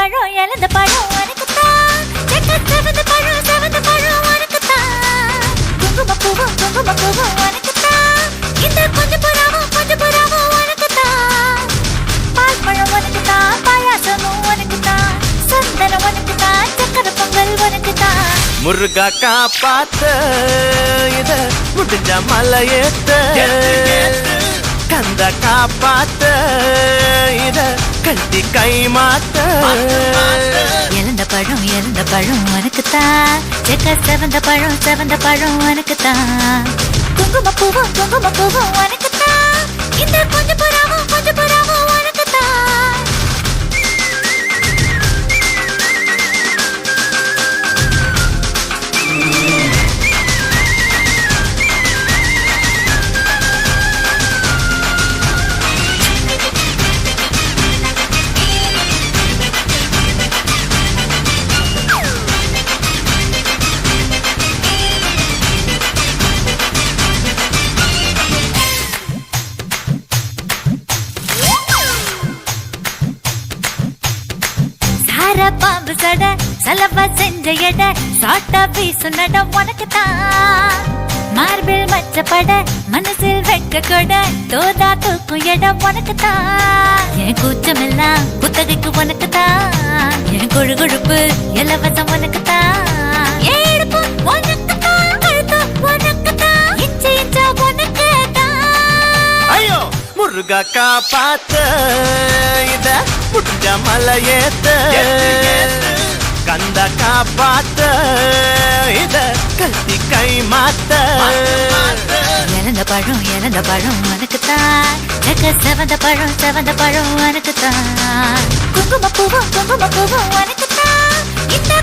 பழம் இழந்த பழம் உனக்குத்தான். செவந்த பழம் செவந்த பழம் உனக்குத்தான். குங்கும பூவும் குங்கும பூவும் உனக்குத்தான். இந்த கொஞ்சம் புறாவும் கொஞ்சம் புறாவும் உனக்குத்தான். பால் பழம் உனக்குத்தான் பாயாசமும் உனக்குத்தான். சந்தனம் உனக்குத்தான் சக்கரை பொங்கல் உனக்குத்தான். முருகா காப்பாத்த இத முடிஞ்ச மலையேத்த. கந்த காப்பாத்த இத கட்டி கை மாத்த. இழந்த பழம் இழந்த பழம் உனக்குத்தான். செக்க செவந்த பழம் செவந்த பழம் உனக்குத்தான். குங்கும பூவும் குங்கும பூவும் உனக்கு பாம்பு சட சலவ செஞ்ச எட சாட்டா பீசு நட உனக்கு தான் மார்பில் மச்ச பட மனசில் வெட்க கொட தோதா தூக்கும் உனக்கு தான் என் கூச்சமெல்லாம் புத்தகைக்கு உனக்குத்தான். என் கொழு கொழுப்பு இலவசம் உனக்குத்தான். என் இடுப்பு உனக்குத்தான் கழுத்து உனக்குத்தான் இச்சை இச்சா உனக்குத்தான். ஐயோ முருகா காப்பாத்த. மலையேத்த. கந்த காப்பாத்த. இத கத்தி கை மாத்த. இழந்த பழம் இழந்த பழம் உனக்குத்தான் செவந்த பழம் செவந்த பழம் உனக்குத்தான் குங்கும பூவும் குங்கும பூவும் உனக்குத்தான் இந்த